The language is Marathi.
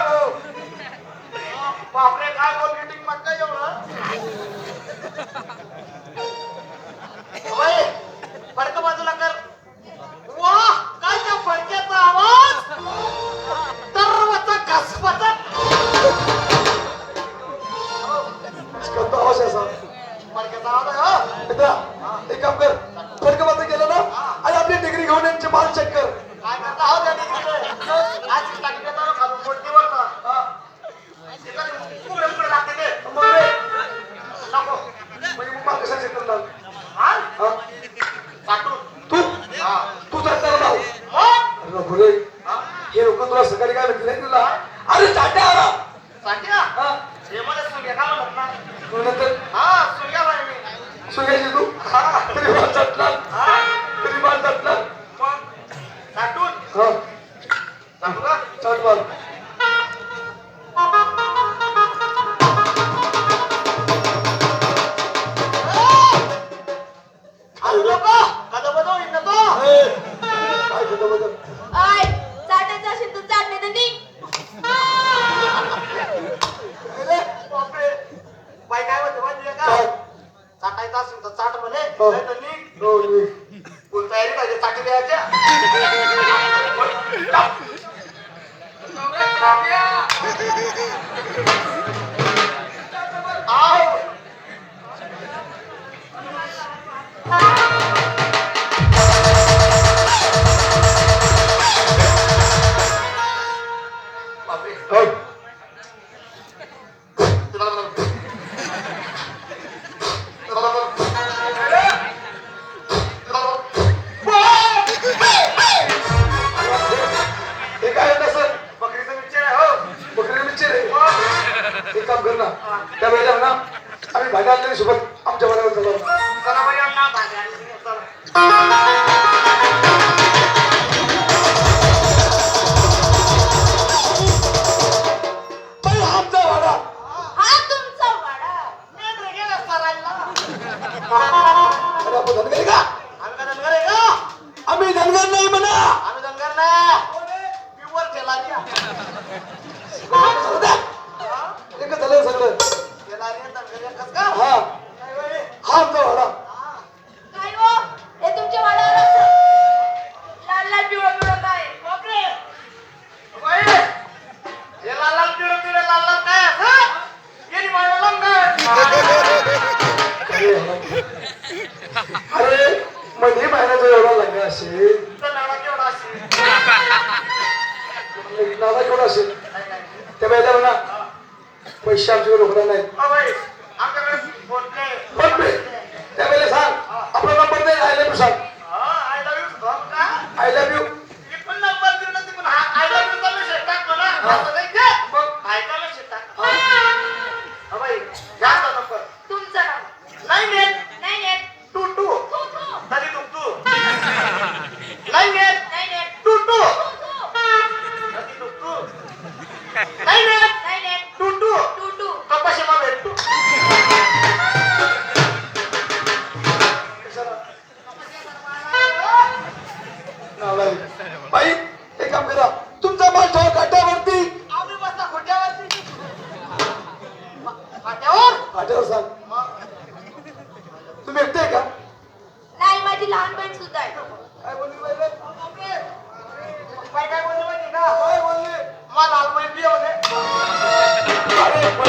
हो. बापरे काय बोल मीटिंग म्हणता एवढं रे हा? हे लोक तुला सकाळी काय म्हणतील? नाही तुला? अरे चाट्या आला? हा? हे मला का म्हणत नंतर हा, तरी हा? तरी माल चटणार मग? काटून? हा. काटू का? चट तयारी पाहिजे चाटी द्यायच्या आव. एक काम कर ना त्या वेळेला ना आम्ही भांडा आणलेली सोबत आमच्या बरोबर चला चला बाई अण्णा भांडे आणले. चला. बाई, आमचा भाडा हा तुमचा वाडा मेंढरं गेलं चरायला. अरे आपण धनगर का आम्ही काय धनगर आहे का? आम्ही धनगर नाही म्हणा आम्ही धनगर नाही. प्युअर खेळाडी आहे. एकच झालं सगळं? हा. हा आमचा भाडा काय हो हे तुमच्या वाड्यावर असं लाल लाल पिवळं पिवळं काय बापरे. बाई. हे लाल लाल पिवळं पिवळं लाल लाल काय असं? येणी बाळा लंगर. अरे म्हणजे महिन्याचा एवढा लागला असेल केवढा असेल? नादा केवढा असेल नाही, नाही. त्या वेळेला म्हणा पैसे आमच्याकडे रोकडा नाही फोन पे. पण पे? त्या वेळेला सांग आपला नंबर दे आय लव्ह यू सांग. हा. हो? आय लव्ह यू मी पण नंबर देऊन देते, पण हा I love you चा बाई एक काम करा तुमचा ठेवा काट्यावरती आम्ही बसता खोट्यावरती. फाट्यावर? काट्यावर सांग